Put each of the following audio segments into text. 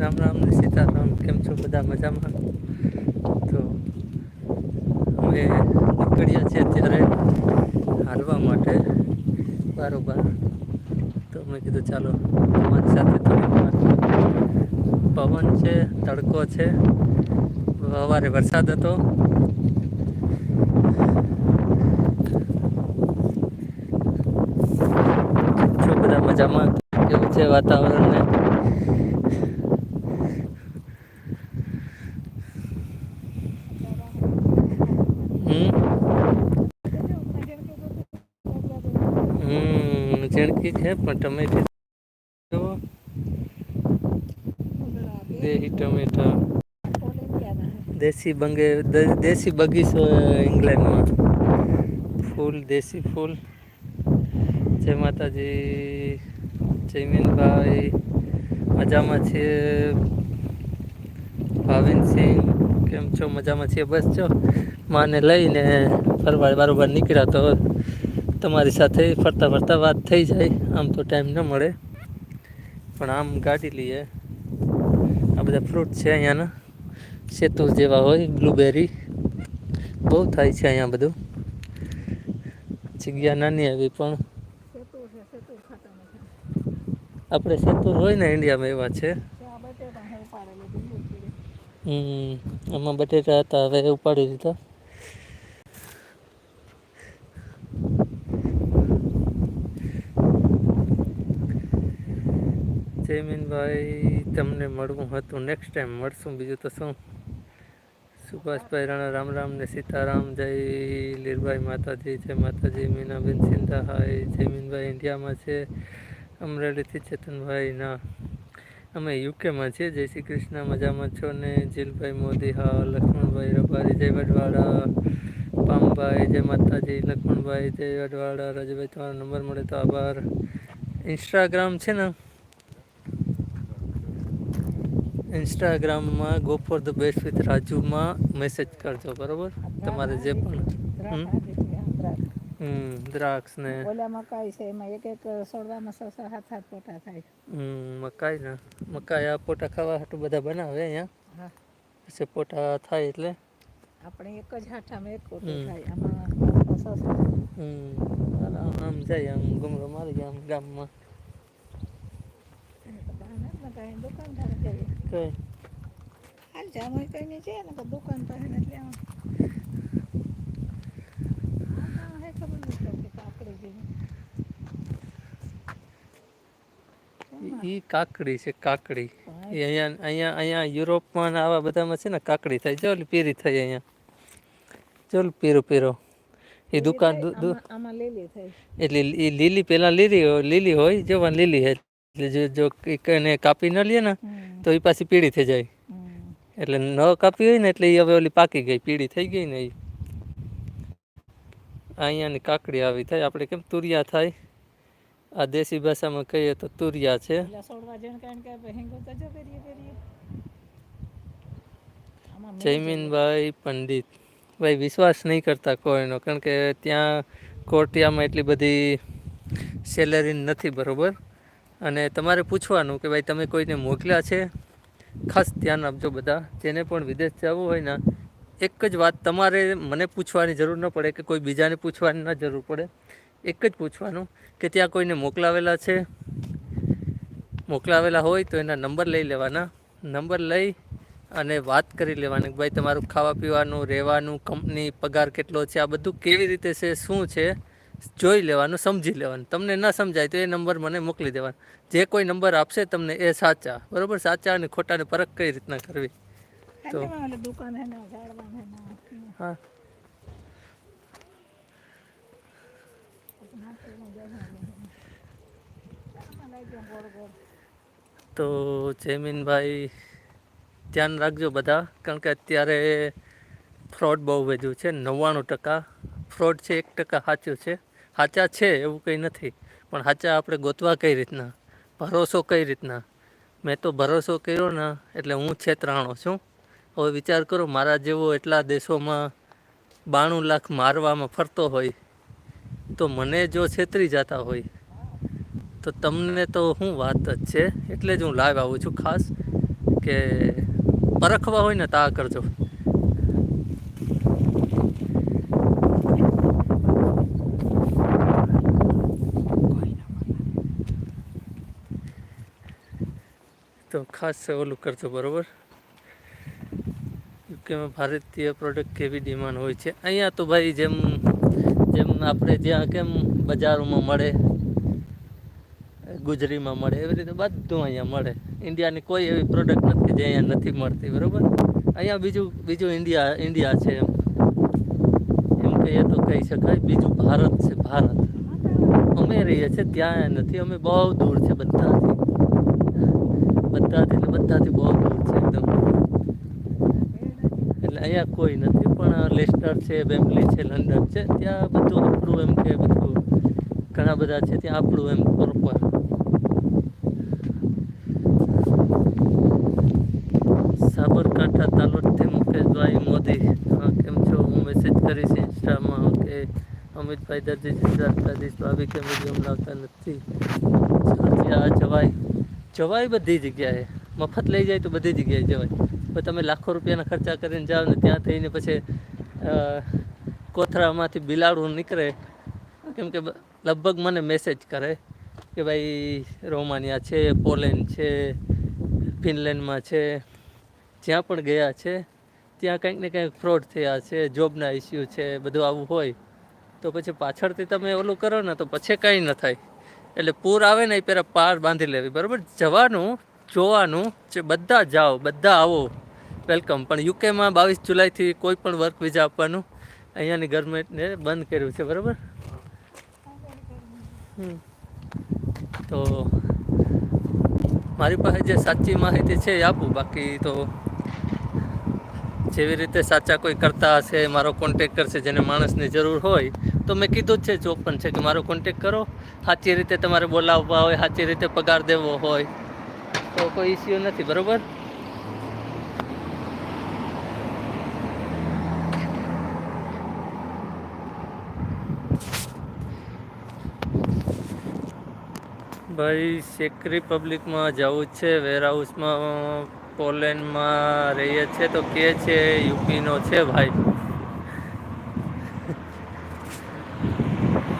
રામ રામ ને સીતારામ, કેમ છો બધા મજામાં? તો અમે નીકળ્યા છીએ અત્યારે હાલવા માટે બારોબાર. તો મેં કીધું ચાલો તમારી સાથે પવન છે, તડકો છે સવારે વરસાદ હતો છો બધા મજામાં? કેવું છે વાતાવરણ ને હમ? હમ જણકી છે, પણ ટમેટી. દેશી ટમેટા. દેશી બંગે દેશી બગીચો ઇંગ્લેન્ડમાં. ફૂલ, દેશી ફૂલ. જય માતાજી જયમીનભાઈ મજામાં છીએ? ભાવિનસિંહ કેમ છો? મજામાં છીએ? બસ છો માને લઈને ફરવા બારોબાર નીકળ્યા તો તમારી સાથે ફરતા ફરતા વાત થઈ જાય, આમ તો ટાઈમ ન મળે. પણ આમ ગાડી લઈએ. આ બધા ફ્રૂટ છે અહીંયાના. સેતુ જેવા હોય બ્લુબેરી બહુ થાય છે અહીંયા બધું. જગ્યા નાની આવી પણ આપણે સેતુર હોય ને ઇન્ડિયામાં એવા છે. હમ, આમાં બટેટા હતા, હવે ઉપાડી દીધા. જયમીનભાઈ તમને મળવું હતું. નેક્સ્ટ ટાઈમ મળશું. બીજું તો શું? સુભાષભાઈ રાણા, રામ રામ ને સીતારામ. જય લીરભાઈ માતાજી, જય માતાજી, મીનાબેન સિંધા હાય. જયમીનભાઈ ઇન્ડિયામાં છે. અમરેલીથી ચેતનભાઈ ના. અમે યુકેમાં છીએ. જય શ્રી કૃષ્ણ. મજામાં છો ને? જીલભાઈ મોદી હા લક્ષ્મણભાઈ રબારી, જય વડવાડા પામભાઈ, જય માતાજી, લક્ષ્મણભાઈ, જય વડવાડા રાજભાઈ, તમારો નંબર મળે તો આભાર. ઇન્સ્ટાગ્રામ છે ને? ઇન્સ્ટાગ્રામમાં go for the best with રાજુમાં message કરજો, બરાબર? તમારે જે પણ હમ? દ્રાક્ષ ને ઓલા મકાઈ છે એમાં એક એક સોડવામાં સો સો હાથ હાથ પોટા થાય હમ મકાઈ ને મકાઈ આ પોટા ખાવા હાટું બધા બનાવે અહીંયા હા પછી પોટા થાય એટલે આપણે એક જ હાથામાં એક પોટો થાય આમાં સો હમ આમ જાય આમ ગમરો મારી ગયા આમ ગામમાં દુકાનદાર કઈ હાલ જામો કઈ નહીં છે ને દુકાન પાસે એટલે આમ પડતી કાકડી છે કાકડી. એ અહીંયા અહીંયા અહીંયા યુરોપમાં આવા બધામાં છે ને કાકડી થાય. જો પીરી થઈ અહીંયા. જો પીરો પીરો. એ દુકાન એટલે એ લીલી પેલા લીલી લીલી હોય જોવા લીલી હે. એટલે જો જો એને કાપી ન લે ને તો એ પાછી પીળી થઈ જાય. એટલે ન કાપી હોય ને એટલે એ હવે ઓલી પાકી ગઈ પીળી થઈ ગઈ ને એ અહીંયાની કાકડી આવી થાય. આપણે કેમ તુરિયા થાય? આ દેશી ભાષામાં કહીએ તો તુરિયા છે. જયમીનભાઈ પંડિત. ભાઈ વિશ્વાસ નહીં કરતા કોઈનો કારણ કે ત્યાં કોટિયામાં એટલી બધી સેલેરી નથી બરોબર? અને તમારે પૂછવાનું કે ભાઈ તમે કોઈને મોકલ્યા છે? ખાસ ધ્યાન આપજો બધા. જેને પણ વિદેશ જવું હોય ને એક જ વાત તમારે મને પૂછવાની જરૂર ન પડે કે કોઈ બીજાને પૂછવાની ન જરૂર પડે. એક જ પૂછવાનું કે ત્યાં કોઈને મોકલાવેલા છે? મોકલાવેલા હોય તો એના નંબર લઈ લેવાના. નંબર લઈ અને વાત કરી લેવાની ભાઈ તમારું ખાવા પીવાનું રહેવાનું, કંપની પગાર કેટલો છે, આ બધું કેવી રીતે છે, શું છે, જોઈ લેવાનું, સમજી લેવાનું. તમને ન સમજાય તો એ નંબર મને મોકલી દેવાનો. જે કોઈ નંબર આપશે તમને એ સાચા. બરાબર? સાચા અને ખોટાને પરખ કઈ રીતના કરવી? તો દુકાન હે તો જયમીનભાઈ ધ્યાન રાખજો બધા કારણ કે અત્યારે ફ્રોડ બહુ વધ્યું છે નવ્વાણું ટકા. ફ્રોડ છે એક ટકા સાચું છે. સાચા છે એવું કંઈ નથી પણ સાચા આપણે ગોતવા કઈ રીતના? ભરોસો કઈ રીતના? મેં તો ભરોસો કર્યો ને એટલે હું છેતરાણો છું. હવે વિચાર કરો, મારા જેવો એટલા દેશોમાં બાણું લાખ મારવામાં ફરતો હોય, તો મને જો છેતરી જતા હોય, તો તમને તો શું વાત જ છે? એટલે જ હું લાઈવ આવું છું ખાસ, કે પરખવા હોય ને તો કરજો. તો ખાસ ઓલું કરજો, બરોબર? યુકેમાં ભારતીય પ્રોડક્ટ કેવી ડિમાન્ડ હોય છે. અહીંયા તો ભાઈ જેમ જેમ આપણે જ્યાં કેમ બજારોમાં મળે, ગુજરીમાં મળે, એવી રીતે બધું અહીંયા મળે. ઇન્ડિયાની કોઈ એવી પ્રોડક્ટ નથી કે જે અહીંયા નથી મળતી, બરાબર? અહીંયા બીજું બીજું ઇન્ડિયા ઇન્ડિયા છે એમ. એમ કહીએ તો કહી શકાય. બીજું ભારત છે, ભારત. અમે રહીએ છીએ, ત્યાં નથી. અમે બહુ દૂર છે, બધાથી. બધાથી ને બધાથી બહુ દૂર છે એકદમ એટલે અહીંયા કોઈ નથી, પણ લેસ્ટર છે બેમ્બલી છે લંડન છે, ત્યાં બધું આપણું એમ કે બધું ઘણા બધા છે, ત્યાં આપણું એમ પ્રોપર સાબરકાંઠા તાલુકથી મુકેશભાઈ મોદી. હા, કેમ છો? હું મેસેજ કરીશ ઇન્સ્ટામાં કે અમિતભાઈ દરજી દ્વારકાધીશ ભાભી કેમ જેમ લાવતા નથી. આ જવાય. જવાય બધી જગ્યાએ. મફત લઈ જાય તો બધી જગ્યાએ જવાય. પણ તમે લાખો રૂપિયાના ખર્ચા કરીને જાઓ ને ત્યાં થઈને પછી કોથરામાંથી બિલાડું નીકળે. કેમ કે લગભગ મને મેસેજ કરે કે ભાઈ, રોમાનિયા છે, પોલેન્ડ છે, ફિનલેન્ડમાં છે, જ્યાં પણ ગયા છે, ત્યાં કંઈક ને કંઈક ફ્રોડ થયા છે જોબના ઇસ્યુ છે, બધું આવું હોય. તો પછી પાછળથી તમે ઓલું કરો ને તો પછી કંઈ ન થાય. એટલે પૂર આવે ને એ પહેલાં પાર બાંધી લેવી. બરાબર? જવાનું, જોવાનું બધા જાઓ, બધા આવો. વેલકમ. પણ યુકેમાં બાવીસ જુલાઈથી કોઈ પણ વર્ક વિઝા આપવાનું અહીંયાની ગવર્મેન્ટને બંધ કર્યું છે, બરાબર. તો મારી પાસે જે સાચી માહિતી છે એ આપું. બાકી તો જેવી રીતે સાચા કોઈ કરતા હશે, મારો કોન્ટેક કરશે, જેને માણસની જરૂર હોય, તો મેં કીધું જ છે ચોપન છે કે મારો કોન્ટેક કરો. સાચી રીતે તમારે બોલાવવા હોય, સાચી રીતે પગાર દેવો હોય, તો કોઈ ઇસ્યુ નથી, બરોબર? ભાઈ ચેક રિપબ્લિકમાં જવું છે વેરહાઉસમાં પોલેન્ડમાં રહીએ છે તો કે છે, યુપીનો છે ભાઈ.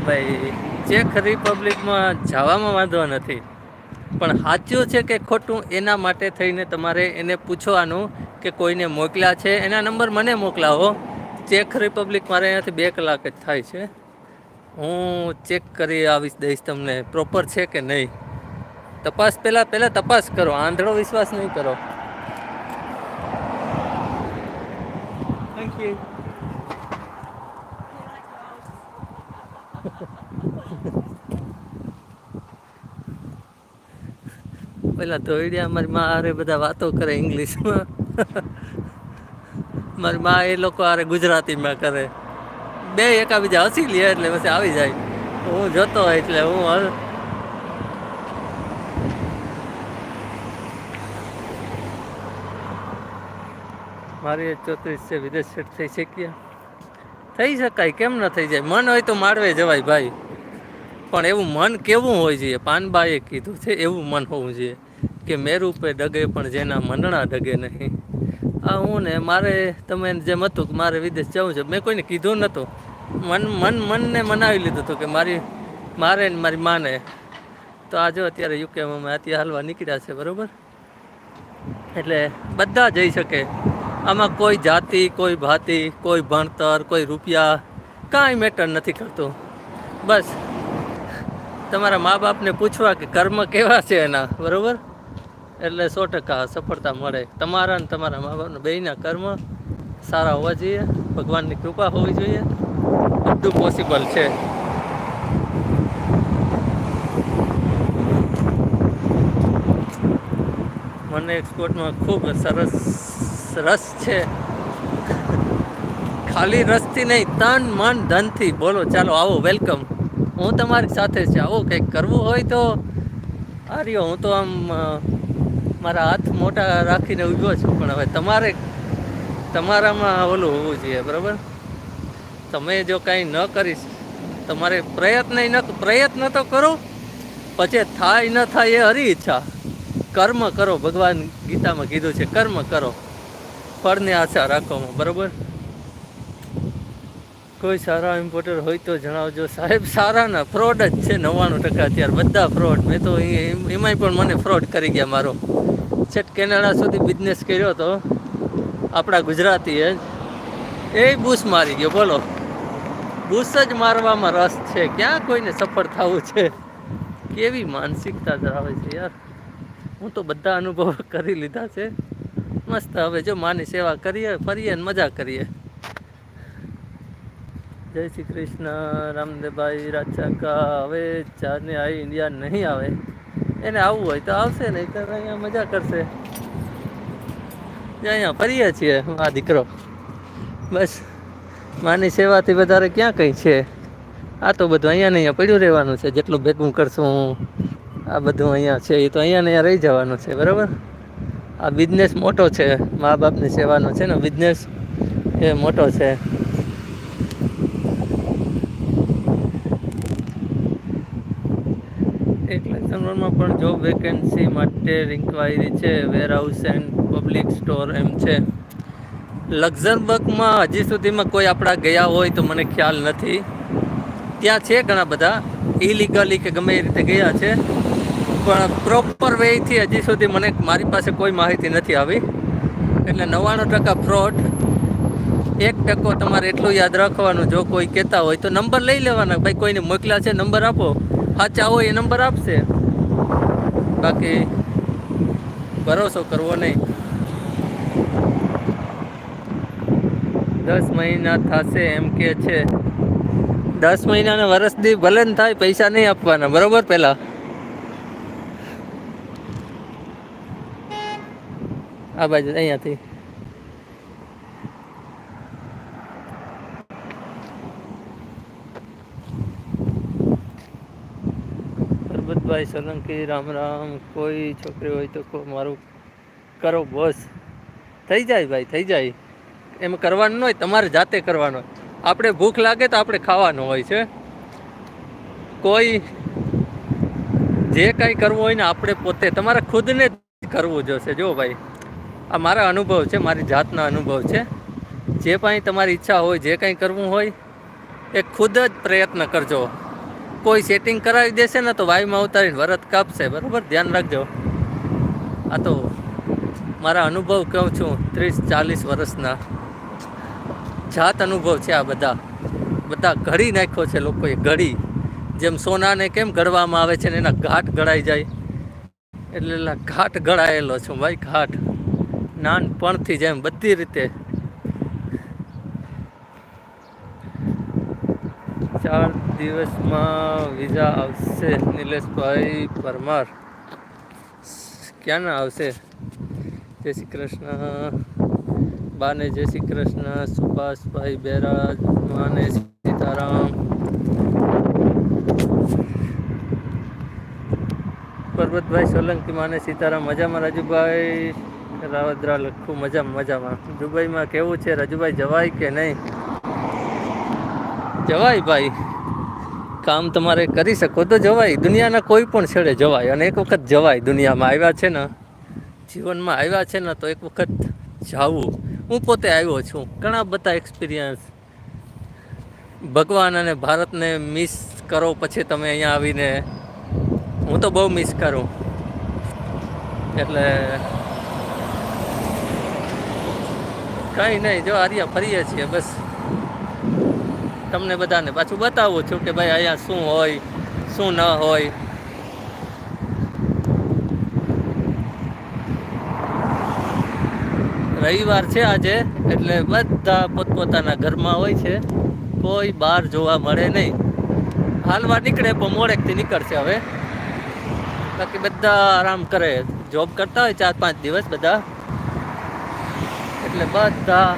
ભાઈ ચેક રિપબ્લિકમાં જવામાં વાંધો નથી. પણ સાચું છે કે ખોટું, એના માટે થઈને તમારે એને પૂછવાનું કે કોઈને મોકલ્યા છે. એના નંબર મને મોકલાવો. ચેક રિપબ્લિક મારે અહીંયાથી બે કલાક જ થાય છે. હું ચેક કરી આવીશ દઈશ તમને. પ્રોપર છે કે નહીં? તપાસ પહેલાં પહેલાં તપાસ કરો. આંધળો વિશ્વાસ નહીં કરો. થેન્ક યુ પેલા ધોઈડિયા મારી મા હારે બધા વાતો કરે ઇંગ્લિશમાં મારી મા એ લોકો હારે ગુજરાતીમાં કરે. બે એકાબીજા હસી લે એટલે પછી આવી જાય. હું જોતો એટલે હું મારી એજ ચોત્રીસ છે, વિદેશ સેટ થઈ શક્યા. થઈ શકાય, કેમ ન થઈ જાય? મન હોય તો માળવે જવાય ભાઈ. પણ એવું મન કેવું હોય જોઈએ પાનબાએ કીધું છે, એવું મન હોવું જોઈએ. કે મેરું પે ડગે પણ જેના મનણા ડગે નહીં. આ હું ને મારે તમે જેમ હતું કે મારે વિદેશ જવું છે, મેં કોઈને કીધું નહોતું. મન મન, મનને મનાવી લીધું હતું કે મારી, મારે ને મારી માને. તો આ જો અત્યારે યુકેમાં અમે અત્યારે હાલવા નીકળ્યા છે, બરાબર? એટલે બધા જઈ શકે. આમાં કોઈ જાતિ, કોઈ ભાતિ, કોઈ ભણતર, કોઈ રૂપિયા, કાંઈ મેટર નથી કરતું. બસ. તમારા મા બાપને પૂછવા કે કર્મ કેવા છે એના, બરોબર? એટલે સો ટકા સફળતા મળે. તમારા અને તમારા મા બાપના બેયના કર્મ સારા હોવા જોઈએ, ભગવાનની કૃપા હોવી જોઈએ. બધું પોસિબલ છે. મને એક્સપોર્ટમાં ખૂબ સરસ, રસ છે. ખાલી રસથી નહીં, તન, મન, ધનથી. બોલો, ચાલો, આવો વેલકમ હું તમારી સાથે છે. આવો કંઈક કરવું હોય તો આર્યો હું તો આમ મારા હાથ મોટા રાખીને ઊભો છું, પણ હવે તમારે તમારામાં ઓલું હોવું જોઈએ, બરાબર? તમે જો કાંઈ ન કરીશ, તમારે પ્રયત્ન ન પ્રયત્ન તો કરો, પછી થાય ન થાય એ હરી ઈચ્છા. કર્મ કરો, ભગવાન ગીતામાં કીધું છે, કર્મ કરો. ફળની આશા રાખવામાં બરોબર? કોઈ સારા ઇમ્પોર્ટર હોય તો જણાવજો. સાહેબ, સારાના ફ્રોડ જ છે નવ્વાણું ટકા અત્યારે. બધા ફ્રોડ મેં તો એમાંય પણ મને ફ્રોડ કરી ગયા મારો. છેક કેનેડા સુધી બિઝનેસ કર્યો તો આપણા ગુજરાતીએ જ એ બૂસ મારી ગયો. બોલો. બૂસ જ મારવામાં રસ છે. ક્યાં કોઈને સફળ થવું છે? કેવી માનસિકતા ધરાવે છે યાર. હું તો બધા અનુભવ કરી લીધા છે. મસ્ત. હવે જો માની સેવા કરીએ, ફરીએ ને મજા કરીએ. જય શ્રી કૃષ્ણ, રામદેવભાઈ રાચાકા હવે ચારને આવી ઇન્ડિયા નહીં આવે. એને આવવું હોય તો આવશે નહીં તો અહીંયા મજા કરશે. અહીંયા ફરીએ છીએ, આ દીકરો. બસ, માની સેવાથી વધારે ક્યાં કંઈ છે? આ તો બધું અહીંયા ને અહીંયા પડ્યું રહેવાનું છે, જેટલું ભેગું કરશું આ બધું અહીંયા છે, એ તો અહીંયા ને અહીંયા રહી જવાનું છે, બરાબર? આ બિઝનેસ મોટો છે, મા બાપની સેવાનો છે ને બિઝનેસ એ મોટો છે એટલે સનવરમાં પણ જોબ વેકેન્સી માટે ઇન્ક્વાયરી છે warehouse and public store એમ છે. લક્ઝમબર્ગમાં હજી સુધીમાં કોઈ આપણા ગયા હોય તો મને ખ્યાલ નથી. ત્યાં છે ઘણા બધા ઇલીગલી કે ગમે એ રીતે ગયા છે. પણ પ્રોપર વેથી હજી સુધી મને મારી પાસે કોઈ માહિતી નથી આવી. એટલે નવ્વાણું ટકા ફ્રોડ એક ટકો તમારે એટલું યાદ રાખવાનું, જો કોઈ કહેતા હોય તો નંબર લઈ લેવાના. ભાઈ કોઈને મોકલ્યા છે, નંબર આપો. સાચા હોય એ નંબર આપશે. બાકી ભરોસો કરવો નહીં. દસ મહિના થશે એમ કે છે. દસ મહિનાના વર્ષથી ભલે ને થાય, પૈસા નહીં આપવાના. બરોબર પેલા? આ બાજુ, અહીંયાથી. પરબતભાઈ સોલંકી, રામ રામ, કોઈ છોકરી હોય તો કો મારું કરો બોસ. થઈ જાય ભાઈ, થઈ જાય. એમ કરવાનું હોય, તમારે જાતે કરવાનું હોય. આપણે ભૂખ લાગે તો આપણે ખાવાનું હોય છે. કોઈ જે કાંઈ કરવું હોય ને આપણે પોતે, તમારે ખુદને જ કરવું જોશે. જો ભાઈ, આ મારા અનુભવ છે, મારી જાતના અનુભવ છે. જે કાંઈ તમારી ઈચ્છા હોય, જે કાંઈ કરવું હોય, એ ખુદ જ પ્રયત્ન કરજો. કોઈ સેટિંગ કરાવી દેશે ને તો વાયુમાં ઉતારીને વરત કાપશે. બરાબર? ધ્યાન રાખજો. આ તો મારા અનુભવ કહું છું, ત્રીસ ચાલીસ વર્ષના. જાત અનુભવ છે આ બધા. બધા ઘડી નાખ્યો છે લોકોએ, ઘડી. જેમ સોનાને કેમ ઘડવામાં આવે છે ને એના ઘાટ ઘડાઈ જાય. એટલે ઘાટ ઘડાયેલો છું ભાઈ, ઘાટ. નાનપણથી જેમ બધી રીતે. ચાર દિવસમાં વિઝા આવશે, નિલેશભાઈ પરમાર. ક્યાંના આવશે? જય શ્રી કૃષ્ણ. બાને જય શ્રી કૃષ્ણ. સુભાષભાઈ બેરાજ, માને સીતારામ. પરબતભાઈ સોલંકી, માને સીતારામ. મજામાં રાજુભાઈ? રાવદ્રા લખું, મજામાં મજામાં. દુબઈમાં કેવું છે? રાજુભાઈ, જવાય કે નહીં? જવાય ભાઈ. કામ તમારે કરી શકો તો જવાય. દુનિયાના કોઈ પણ છેડે જવાય. અને એક વખત જવાય દુનિયામાં. આવ્યા છે ને, જીવનમાં આવ્યા છે ને, તો એક વખત જાવું. હું પોતે આવ્યો છું. ઘણા બધા એક્સપિરિયન્સ ભગવાન અને ભારતને મિસ કરો પછી તમે અહીંયા આવીને, હું તો બહુ મિસ કરું. એટલે કંઈ નહીં. જો આર્યા ફરીએ છીએ, બસ. તમને બધાને પાછું બતાવું છું કે ભાઈ અહીંયા શું હોય, શું ન હોય. રવિવાર છે આજે, એટલે બધા પોતપોતાના ઘરમાં હોય છે. કોઈ બહાર જોવા મળે નહીં. હાલમાં નીકળે, પણ મોડેકથી નીકળશે હવે. બાકી બધા આરામ કરે. જોબ કરતા હોય ચાર પાંચ દિવસ બધા. એટલે બધા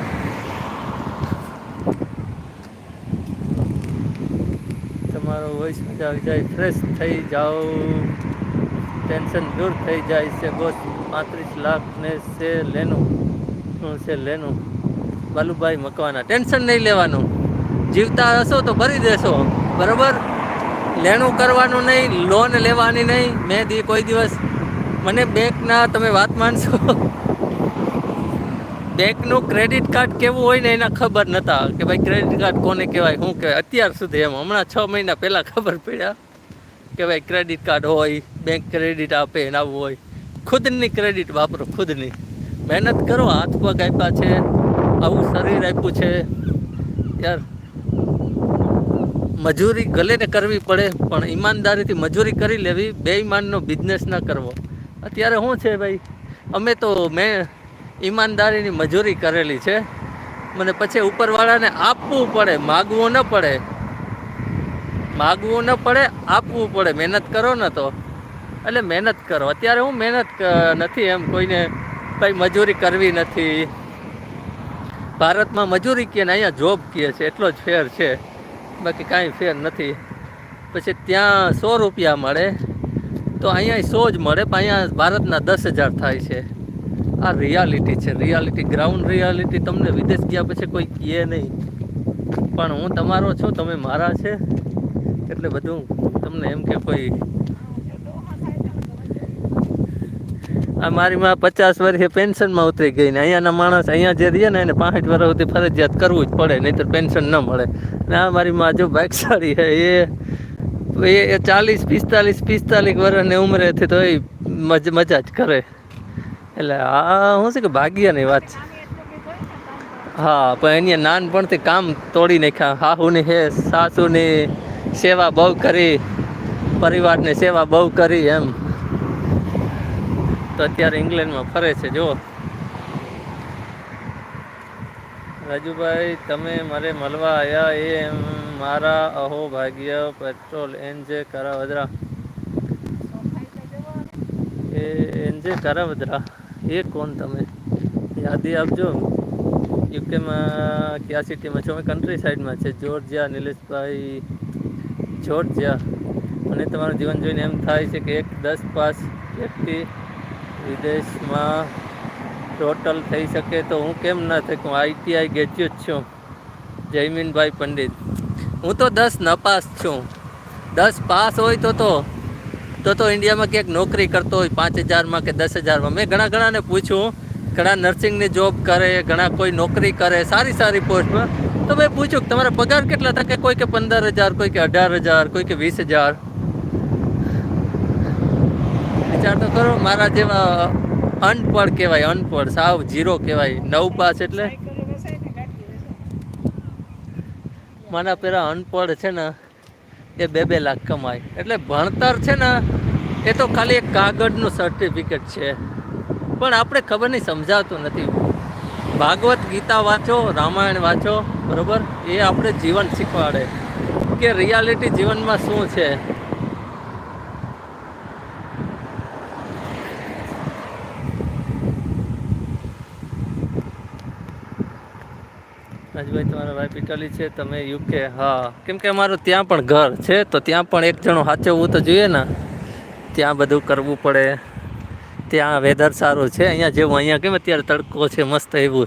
મજા આવી જાય ફ્રેશ થઈ જાઓ. ટેન્શન દૂર થઈ જાય છે બોસ પાંત્રીસ લાખ ને છે લેનું. શું છે લેનું? બાલુભાઈ મકવાના. ટેન્શન નહીં લેવાનું. જીવતા હશો તો ભરી દેશો. બરાબર? લેણું કરવાનું નહીં લોન લેવાની નહીં. મેં દી કોઈ દિવસ. મને બેંકના તમે વાત માનશો? બેંકનું ક્રેડિટ કાર્ડ કેવું હોય ને એના ખબર નતા કે ભાઈ ક્રેડિટ કાર્ડ કોને કહેવાય, શું કહેવાય? અત્યાર સુધી એમ. હમણાં છ મહિના પહેલાં ખબર પડ્યા કે ભાઈ ક્રેડિટ કાર્ડ હોય બેંક ક્રેડિટ આપે ને આવું હોય. ખુદની ક્રેડિટ વાપરો, ખુદની. મહેનત કરો, હાથ પગ આપ્યા છે, આવું શરીર આપ્યું છે. યાર, મજૂરી ગલે ને કરવી પડે, પણ ઈમાનદારીથી મજૂરી કરી લેવી, બેઈમાનનો બિઝનેસ ન કરવો. અત્યારે શું છે ભાઈ? અમે તો મેં ઈમાનદારીની મજૂરી કરેલી છે. મને પછી ઉપરવાળાને આપવું પડે, માગવું ન પડે. માગવું ન પડે, આપવું પડે. મહેનત કરો ને તો. એટલે મહેનત કરો. અત્યારે હું મહેનત નથી એમ કોઈને કંઈ મજૂરી કરવી નથી. ભારતમાં મજૂરી કહે ને અહીંયા જોબ કહે છે, એટલો જ ફેર છે. બાકી કાંઈ ફેર નથી. પછી ત્યાં સો રૂપિયા મળે. તો અહીંયા સો જ મળે, પણ અહીંયા ભારતના દસ હજાર થાય છે. આ રિયાલિટી છે રિયાલિટી ગ્રાઉન્ડ રિયાલિટી તમને વિદેશ ગયા પછી કોઈ કહે નહીં. પણ હું તમારો છું, તમે મારા છે. એટલે બધું તમને એમ કે કોઈ આ મારી માં પચાસ વર્ષે પેન્શનમાં ઉતરી ગઈ ને અહીંયાના માણસ અહીંયા જે રહીએ ને એને પાંઠ વર્ષ સુધી ફરજિયાત કરવું જ પડે, નહીંતર પેન્શન ન મળે. ને આ મારી માં જો સારી છે, એ ચાલીસ પિસ્તાલીસ પિસ્તાલીસ વર્ષની ઉંમરેથી તો એ મજા જ કરે. એટલે આ શું છે કે ભાગ્યની વાત છે. હા, પણ એની નાનપણથી કામ તોડી નાખ્યા. હાહુની હે, સાસુની સેવા બહુ કરી, પરિવારની સેવા બહુ કરી એમ. તો અત્યારે ઇંગ્લેન્ડમાં ફરે છે, જુઓ. રાજુભાઈ, તમે મારે મળવા આવ્યા એ એમ. મારા અહો ભાગ્ય petrol NJ Karavadra. A N J Karavadra. એ કોણ તમે? યાદી આપજો. યુકેમાં કયા સિટીમાં છો? અમે કન્ટ્રી સાઈડમાં છે. જોર્જિયા નિલેશભાઈ જોર્જિયા અને તમારું જીવન જોઈને એમ થાય છે કે એક દસ પાસ વ્યક્તિ વિદેશમાં ટોટલ થઈ શકે તો હું કેમ ના હું આઈટીઆઈ ગ્રેજ્યુએટ છું. જયમીનભાઈ પંડિત. હું તો દસ નપાસ છું. દસ પાસ હોય તો તો તો તો ઇન્ડિયામાં ક્યાંક નોકરી કરતો હોય, પાંચ હજારમાં કે દસ હજારમાં. મેં ઘણા ઘણાને પૂછ્યું, ઘણા નર્સિંગની જોબ કરે, ઘણા કોઈ નોકરી કરે, સારી સારી પોસ્ટમાં. તો મેં પૂછ્યું કે તમારા પગાર કેટલા હતા? કોઈ કે પંદર હજાર, કોઈ કે અઢાર હજાર, કોઈ કે વીસ હજાર. વિચાર તો કરો, મારા જેવા અનપઢ કહેવાય, અનપઢ, સાવ જીરો કહેવાય, નવ પાસ એટલે. મારા પેલા અનપઢ છે ને, એ બે બે લાખ કમાય. એટલે ભણતર છે ને એ તો ખાલી એક કાગળનું સર્ટિફિકેટ છે. પણ આપણે ખબર નહીં, સમજાતું નથી. ભાગવત ગીતા વાંચો, રામાયણ વાંચો, બરોબર? એ આપણે જીવન શીખવાડે. કે રિયાલિટી જીવનમાં શું છે? રાજભાઈ, તમારા વાઈફ ઇટાલી છે, તમે યુકે હા. કેમ કે અમારું ત્યાં પણ ઘર છે, તો ત્યાં પણ એક જણો સાચવવું તો જોઈએ ને? ત્યાં બધું કરવું પડે. ત્યાં વેધર સારું છે. અહીંયા જેવું, અહીંયા કેમ અત્યારે તડકો છે, મસ્ત એવું.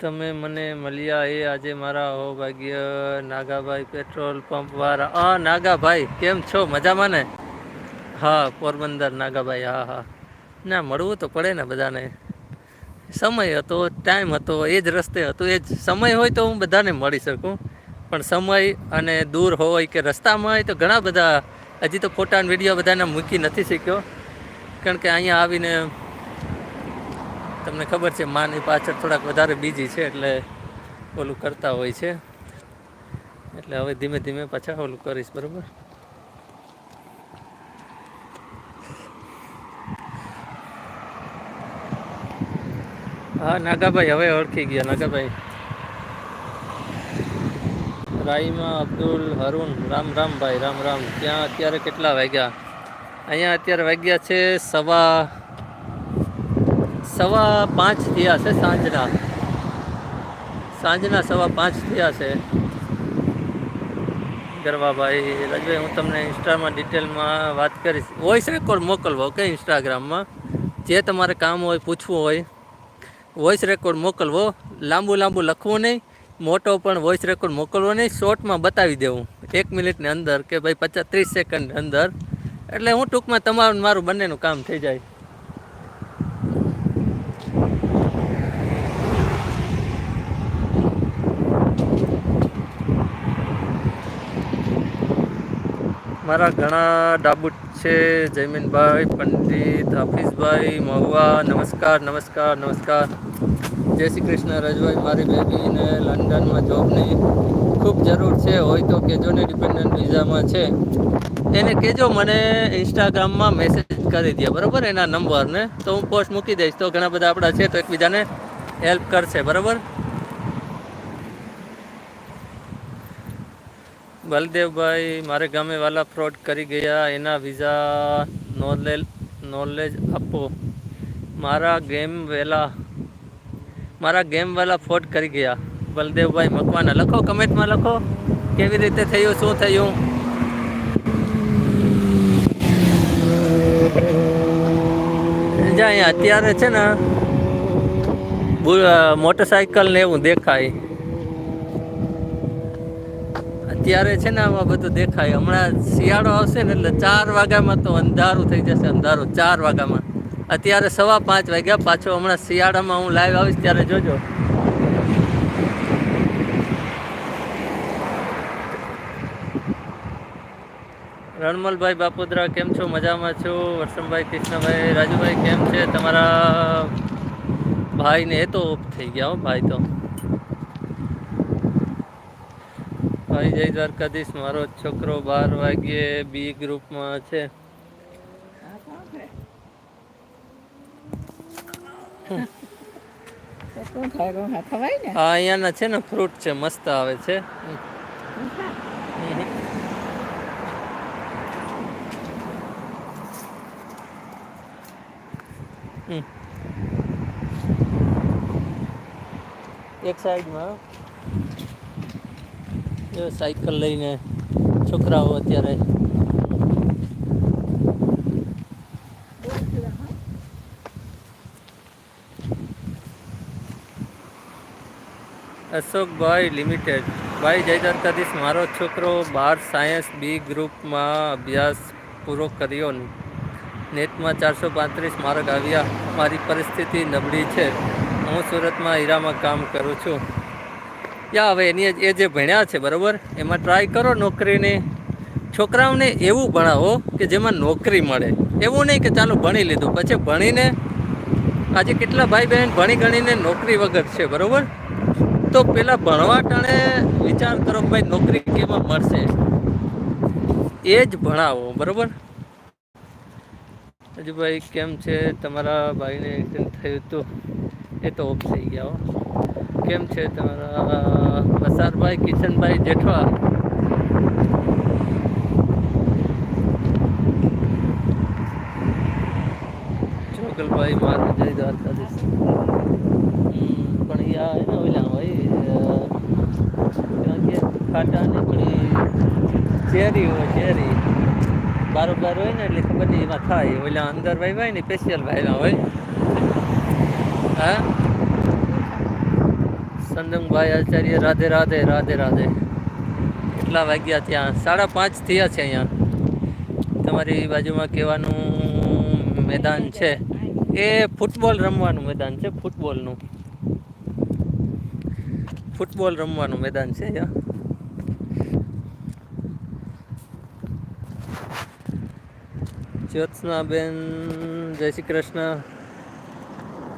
તમે મને મળ્યા એ આજે મારા અહોભાગ્ય નાગાભાઈ પેટ્રોલ પંપ વાળા. હા નાગાભાઈ, કેમ છો? મજામાં ને? હા, પોરબંદર, નાગાભાઈ, હા હા. ના, મળવું તો પડે ને બધાને. સમય હતો ટાઈમ હતો એ જ રસ્તે હતો. એ જ સમય હોય તો હું બધાને મળી શકું. પણ સમય અને દૂર હોય કે રસ્તામાં હોય તો ઘણા બધા, હજી તો ફોટા અને વીડિયો બધાને મૂકી નથી શીખ્યો કારણ કે અહીંયા આવીને તમને ખબર છે, માની પાછળ થોડાક વધારે બીજી છે એટલે ઓલું કરતા હોય છે. એટલે હવે ધીમે ધીમે પાછા ઓલું કરીશ, બરાબર? હા, નાગાભાઈ, હવે ઓળખી ગયા, નાગાભાઈ. રાઈમા અબ્દુલ હરુન, રામ રામ ભાઈ, રામ રામ. ત્યાં અત્યારે કેટલા વાગ્યા? અહીંયા અત્યારે વાગ્યા છે સવા સવા પાંચ થયા છે સાંજના. સાંજના સવા પાંચ થયા છે. ગરવાભાઈ, રાજભાઈ, હું તમને ઇન્સ્ટામાં ડિટેલમાં વાત કરીશ. વોઇસ રેકોર્ડ મોકલવો, ઓકે ઇન્સ્ટાગ્રામમાં જે તમારે કામ હોય, પૂછવું હોય વોઇસ રેકોર્ડ મોકલવો. લાંબુ લાંબુ લખવું નહીં. મોટો પણ વોઇસ રેકોર્ડ મોકલવો નહીં. શોર્ટમાં બતાવી દેવું. એક મિનિટની અંદર કે ભાઈ પચાસ, ત્રીસ સેકન્ડની અંદર. એટલે હું ટૂંકમાં તમારું મારું બંનેનું કામ થઈ જાય. મારા ઘણા ડાબુટ છે, જયમીનભાઈ, પંડિત, હાફિઝભાઈ, મહુવા, નમસ્કાર નમસ્કાર નમસ્કાર. જય શ્રી કૃષ્ણ રજભાઈ મારી બેબીને લંડનમાં જોબની ખૂબ જરૂર છે, હોય તો કેજો ને ડિપેન્ડન્ટ વિઝામાં છે. એને કહેજો મને ઇન્સ્ટાગ્રામમાં મેસેજ કરી દે બરાબર? એના નંબરને. તો હું પોસ્ટ મૂકી દઈશ, તો ઘણા બધા આપણા છે, તો એકબીજાને હેલ્પ કરશે, બરાબર? બલદેવભાઈ, મારે ગામે વાલા ફ્રોડ કરી ગયા, એના વિઝા નોલેજ નોલેજ આપો. મારા ગેમ વેલા, મારા ગેમ વાલા ફ્રોડ કરી ગયા. બલદેવભાઈ, મકવાના. લખો કમેન્ટમાં લખો. કેવી રીતે થયું, શું થયું? અહીંયા, અત્યારે છે ને મોટરસાયકલ ને એવું દેખાય. અત્યારે છે ને આમાં બધું દેખાય. હમણાં શિયાળો આવશે ને એટલે ચાર વાગ્યામાં તો અંધારું થઈ જશે, અંધારું, ચાર વાગ્યામાં. અત્યારે સવા પાંચ વાગ્યા, પાછો હમણાં શિયાળામાં હું લાઈવ આવીશ, ત્યારે જોજો. રણમલભાઈ બાપુદ્રા, કેમ છો? મજામાં છો? વરસમભાઈ કૃષ્ણભાઈ, રાજુભાઈ, કેમ છે? તમારા ભાઈને એ તો ઓફ થઈ ગયા હો, ભાઈ તો. ભાઈ, જય દ્વારકાધીશ. મારો છોકરો બાર વાગ્યે બી ગ્રુપમાં છે. આ અહીંયાના છે ને ફ્રૂટ છે, મસ્ત આવે છે. એક સાઈડમાં. સાયકલ લઈને છોકરાઓ અત્યારે અશોકભાઈ લિમિટેડ. ભાઈ જય દ્વારકાધીશ, મારો છોકરો બાર સાયન્સ બી ગ્રુપમાં અભ્યાસ પૂરો કર્યો નેટમાં ચારસો પાંત્રીસ માર્ક આવ્યા. મારી પરિસ્થિતિ નબળી છે. હું સુરતમાં હીરામાં કામ કરું છું. યા હવે એની એ જે ભણ્યા છે, બરાબર? એમાં ટ્રાય કરો નોકરીની. છોકરાઓને એવું ભણાવો કે જેમાં નોકરી મળે. એવું નહીં કે ચાલો ભણી લીધું. પછી ભણીને, આજે કેટલા ભાઈ બહેન ભણી ગણીને નોકરી વગર છે, બરાબર? તો પેલા ભણવા ટાણે વિચાર કરો ભાઈ નોકરી કેમાં મળશે? એ જ ભણાવો, બરાબર? હજુ ભાઈ કેમ છે? તમારા ભાઈને એક્સિડન્ટ થયું હતું. એ તો ઓફ થઈ ગયા હો. કેમ છે તમારા? વસારભાઈ, કિશનભાઈ, જેઠવા? ચોકલભાઈ મારું જય દ્વારકાધીશ. પણ એ આ હે ઓલા હોય કે ખાટા ને એ ચેરી હોય, ચેરી. બારોબાર હોય ને એટલે ખબર નહીં, એમાં થાય. ઓલા અંદર ભાઈ હોય ને સ્પેશિયલ વાવ્યા હોય. હા? સંદમભાઈ આચાર્ય, રાધે રાધે રાધે રાધે. કેટલા વાગ્યા ત્યાં? સાડા પાંચ થયા છે અહીંયા. તમારી બાજુમાં કહેવાનું મેદાન છે. એ ફૂટબોલ રમવાનું મેદાન છે, ફૂટબોલનું. ફૂટબોલ રમવાનું મેદાન છે અહીંયા. જ્યોત્સનાબેન, જય શ્રી કૃષ્ણ.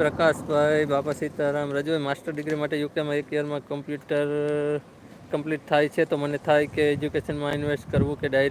પ્રકાશભાઈ બાપા સીતારામ, રજુ માસ્ટર ડિગ્રી માટે યુકેમાં એક યરમાં કમ્પ્યુટર કમ્પ્લીટ થાય છે, તો મને થાય કે એજ્યુકેશનમાં ઇન્વેસ્ટ કરવું કે ડાયરેક્ટ